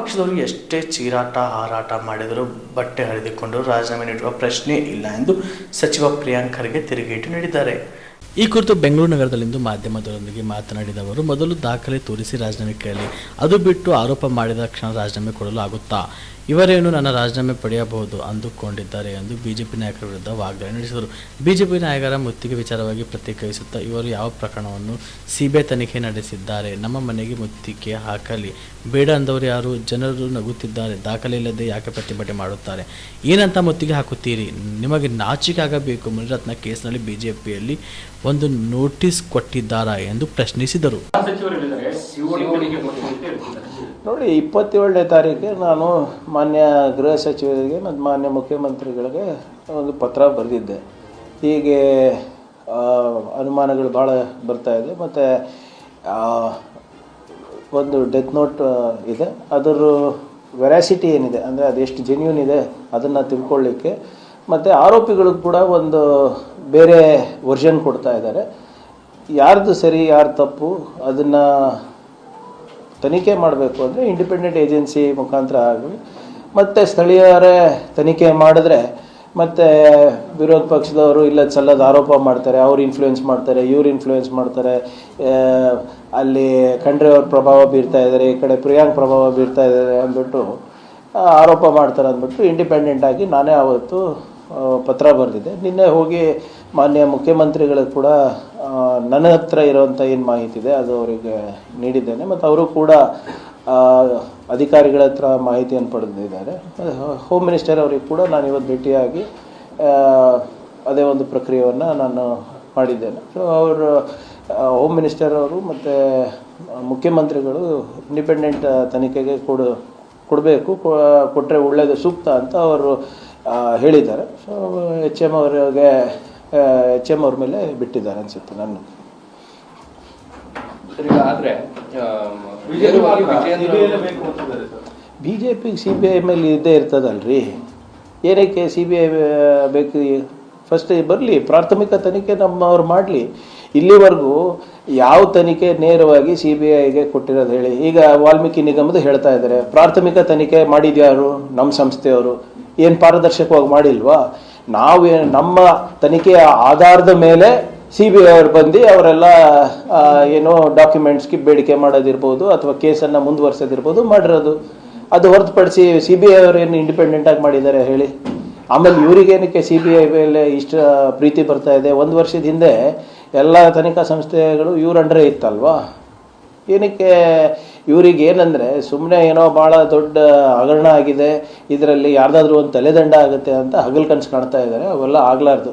ಪಕ್ಷದವರು ಎಷ್ಟೇ ಚೀರಾಟ, ಹಾರಾಟ ಮಾಡಿದರೂ ಬಟ್ಟೆ ಹರಿದುಕೊಂಡು ರಾಜೀನಾಮೆ ನೀಡುವ ಪ್ರಶ್ನೆ ಇಲ್ಲ ಎಂದು ಸಚಿವ ಪ್ರಿಯಾಂಕ್ ಖರ್ಗೆ ತಿರುಗೇಟು ನೀಡಿದ್ದಾರೆ. ಈ ಕುರಿತು ಬೆಂಗಳೂರು ನಗರದಲ್ಲಿಂದು ಮಾಧ್ಯಮದವರೊಂದಿಗೆ ಮಾತನಾಡಿದ ಅವರು, ಮೊದಲು ದಾಖಲೆ ತೋರಿಸಿ ರಾಜೀನಾಮೆ ಕೇಳಿ, ಅದು ಬಿಟ್ಟು ಆರೋಪ ಮಾಡಿದ ಕ್ಷಣ ರಾಜೀನಾಮೆ ಕೊಡಲು ಆಗುತ್ತಾ? ಇವರೇನು ನನ್ನ ರಾಜೀನಾಮೆ ಪಡೆಯಬಹುದು ಅಂದುಕೊಂಡಿದ್ದಾರೆ ಎಂದು ಬಿಜೆಪಿ ನಾಯಕರ ವಿರುದ್ಧ ವಾಗ್ದಾಳಿ ನಡೆಸಿದರು. ಬಿಜೆಪಿ ನಾಯಕರ ಮುತ್ತಿಗೆ ವಿಚಾರವಾಗಿ ಪ್ರತಿಕ್ರಿಯಿಸುತ್ತಾ ಇವರು ಯಾವ ಪ್ರಕರಣವನ್ನು ಸಿಬಿಐ ತನಿಖೆ ನಡೆಸಿದ್ದಾರೆ? ನಮ್ಮ ಮನೆಗೆ ಮುತ್ತಿಗೆ ಹಾಕಲಿ. ಬೇಡ ಅಂದವರು ಯಾರು? ಜನರು ನಗುತ್ತಿದ್ದಾರೆ. ದಾಖಲೆ ಇಲ್ಲದೆ ಯಾಕೆ ಪ್ರತಿಭಟನೆ ಮಾಡುತ್ತಾರೆ? ಏನಂತ ಮುತ್ತಿಗೆ ಹಾಕುತ್ತೀರಿ? ನಿಮಗೆ ನಾಚಿಕೆ ಆಗಬೇಕು. ಮುನಿರತ್ನ ಕೇಸ್ನಲ್ಲಿ ಬಿಜೆಪಿಯಲ್ಲಿ ಒಂದು ನೋಟಿಸ್ ಕೊಟ್ಟಿದ್ದಾರಾ ಎಂದು ಪ್ರಶ್ನಿಸಿದರು. ನೋಡಿ, ಇಪ್ಪತ್ತೇಳನೇ ತಾರೀಕಿಗೆ ನಾನು ಮಾನ್ಯ ಗೃಹ ಸಚಿವರಿಗೆ ಮತ್ತು ಮಾನ್ಯ ಮುಖ್ಯಮಂತ್ರಿಗಳಿಗೆ ಒಂದು ಪತ್ರ ಬರೆದಿದ್ದೆ. ಹೀಗೆ ಅನುಮಾನಗಳು ಭಾಳ ಬರ್ತಾ ಇದೆ. ಮತ್ತು ಒಂದು ಡೆತ್ ನೋಟ್ ಇದೆ. ಅದರ ವೆರಾಸಿಟಿ ಏನಿದೆ? ಅಂದರೆ ಅದೆಷ್ಟು ಜೆನ್ಯೂನ್ ಇದೆ ಅದನ್ನು ತಿಳ್ಕೊಳ್ಳಿಕ್ಕೆ. ಮತ್ತು ಆರೋಪಿಗಳು ಕೂಡ ಒಂದು ಬೇರೆ ವರ್ಷನ್ ಕೊಡ್ತಾ ಇದ್ದಾರೆ. ಯಾರ್ದು ಸರಿ, ಯಾರು ತಪ್ಪು, ಅದನ್ನು ತನಿಖೆ ಮಾಡಬೇಕು ಅಂದರೆ ಇಂಡಿಪೆಂಡೆಂಟ್ ಏಜೆನ್ಸಿ ಮುಖಾಂತರ ಆಗಲಿ. ಮತ್ತು ಸ್ಥಳೀಯರೇ ತನಿಖೆ ಮಾಡಿದ್ರೆ ಮತ್ತು ವಿರೋಧ ಪಕ್ಷದವರು ಇಲ್ಲ ಸಲ್ಲದ ಆರೋಪ ಮಾಡ್ತಾರೆ, ಅವ್ರು ಇನ್ಫ್ಲೂಯೆನ್ಸ್ ಮಾಡ್ತಾರೆ, ಇವ್ರು ಇನ್ಫ್ಲೂಯೆನ್ಸ್ ಮಾಡ್ತಾರೆ. ಅಲ್ಲಿ ಖಂಡ್ರೆ ಅವ್ರ ಪ್ರಭಾವ ಬೀರ್ತಾ ಇದ್ದಾರೆ ಈ ಕಡೆ ಪ್ರಿಯಾಂಕ್ ಪ್ರಭಾವ ಬೀರ್ತಾ ಇದ್ದಾರೆ ಅಂದ್ಬಿಟ್ಟು ಆರೋಪ ಮಾಡ್ತಾರೆ ಅಂದ್ಬಿಟ್ಟು ಇಂಡಿಪೆಂಡೆಂಟ್ ಆಗಿ ನಾನೇ ಆವತ್ತು ಪತ್ರ ಬರೆದಿದ್ದೆ ನಿನ್ನೆ ಹೋಗಿ ಮಾನ್ಯ ಮುಖ್ಯಮಂತ್ರಿಗಳು ಕೂಡ ನನ್ನ ಹತ್ರ ಇರೋವಂಥ ಏನು ಮಾಹಿತಿ ಇದೆ ಅದು ಅವರಿಗೆ ನೀಡಿದ್ದೇನೆ. ಮತ್ತು ಅವರು ಕೂಡ ಅಧಿಕಾರಿಗಳ ಹತ್ರ ಮಾಹಿತಿಯನ್ನು ಪಡೆದಿದ್ದಾರೆ. ಹೋಮ್ ಮಿನಿಸ್ಟರ್ ಅವರಿಗೆ ಕೂಡ ನಾನು ಇವತ್ತು ಭೇಟಿಯಾಗಿ ಅದೇ ಒಂದು ಪ್ರಕ್ರಿಯೆಯನ್ನು ನಾನು ಮಾಡಿದ್ದೇನೆ. ಸೊ ಅವರು ಹೋಮ್ ಮಿನಿಸ್ಟರ್ ಅವರು ಮತ್ತು ಮುಖ್ಯಮಂತ್ರಿಗಳು ಇಂಡಿಪೆಂಡೆಂಟ್ ತನಿಖೆಗೆ ಕೊಡು, ಕೊಡಬೇಕು ಕೊಟ್ಟರೆ ಒಳ್ಳೆಯದು ಸೂಕ್ತ ಅಂತ ಅವರು ಹೇಳಿದ್ದಾರೆ. ಸೊ ಎಚ್ ಎಂ ಅವರಿಗೆ ಎಚ್ ಎಂ ಅವ್ರ ಮೇಲೆ ಬಿಟ್ಟಿದ್ದಾರೆ ಅನಿಸುತ್ತೆ ನನ್ನ. ಬಿ ಜೆ ಪಿಗೆ ಸಿ ಬಿ ಐ ಮೇಲೆ ಇದ್ದೇ ಇರ್ತದಲ್ರಿ? ಏನಕ್ಕೆ ಸಿ ಬಿ ಐ ಬೇಕು ಫಸ್ಟ್ ಬರಲಿ ಪ್ರಾಥಮಿಕ ತನಿಖೆ ನಮ್ಮವ್ರು ಮಾಡಲಿ. ಇಲ್ಲಿವರೆಗೂ ಯಾವ ತನಿಖೆ ನೇರವಾಗಿ ಸಿ ಬಿ ಐಗೆ ಕೊಟ್ಟಿರೋದು ಹೇಳಿ. ಈಗ ವಾಲ್ಮೀಕಿ ನಿಗಮದ ಹೇಳ್ತಾ ಇದ್ದಾರೆ. ಪ್ರಾಥಮಿಕ ತನಿಖೆ ಮಾಡಿದ್ಯಾರು ನಮ್ಮ ಸಂಸ್ಥೆಯವರು? ಏನು ಪಾರದರ್ಶಕವಾಗಿ ಮಾಡಿಲ್ವಾ? ನಾವು ನಮ್ಮ ತನಿಖೆಯ ಆಧಾರದ ಮೇಲೆ ಸಿ ಬಿ ಐ ಅವ್ರು ಬಂದು ಅವರೆಲ್ಲ ಏನೋ ಡಾಕ್ಯುಮೆಂಟ್ಸ್ಗೆ ಬೇಡಿಕೆ ಮಾಡೋದಿರ್ಬೋದು ಅಥವಾ ಕೇಸನ್ನು ಮುಂದುವರ್ಸೋದಿರ್ಬೋದು ಮಾಡಿರೋದು. ಅದು ಹೊರತುಪಡಿಸಿ ಸಿ ಬಿ ಐ ಅವರು ಏನು ಇಂಡಿಪೆಂಡೆಂಟಾಗಿ ಮಾಡಿದ್ದಾರೆ ಹೇಳಿ? ಆಮೇಲೆ ಇವರಿಗೇನಕ್ಕೆ ಸಿ ಬಿ ಐ ಮೇಲೆ ಇಷ್ಟ ಪ್ರೀತಿ ಬರ್ತಾ ಇದೆ? ಒಂದು ವರ್ಷದ ಹಿಂದೆ ಎಲ್ಲ ತನಿಖಾ ಸಂಸ್ಥೆಗಳು ಇವ್ರ ಅಂಡರೇ ಇತ್ತಲ್ವಾ? ಏನಕ್ಕೆ ಇವ್ರಿಗೆ ಏನಂದರೆ ಸುಮ್ಮನೆ ಏನೋ ಭಾಳ ದೊಡ್ಡ ಹಗರಣ ಆಗಿದೆ, ಇದರಲ್ಲಿ ಯಾರ್ದಾದ್ರೂ ಒಂದು ತಲೆದಂಡ ಆಗುತ್ತೆ ಅಂತ ಹಗಲು ಕನ್ಸು ಕಾಣ್ತಾ ಇದ್ದಾರೆ ಅವೆಲ್ಲ ಆಗ್ಲಾರ್ದು.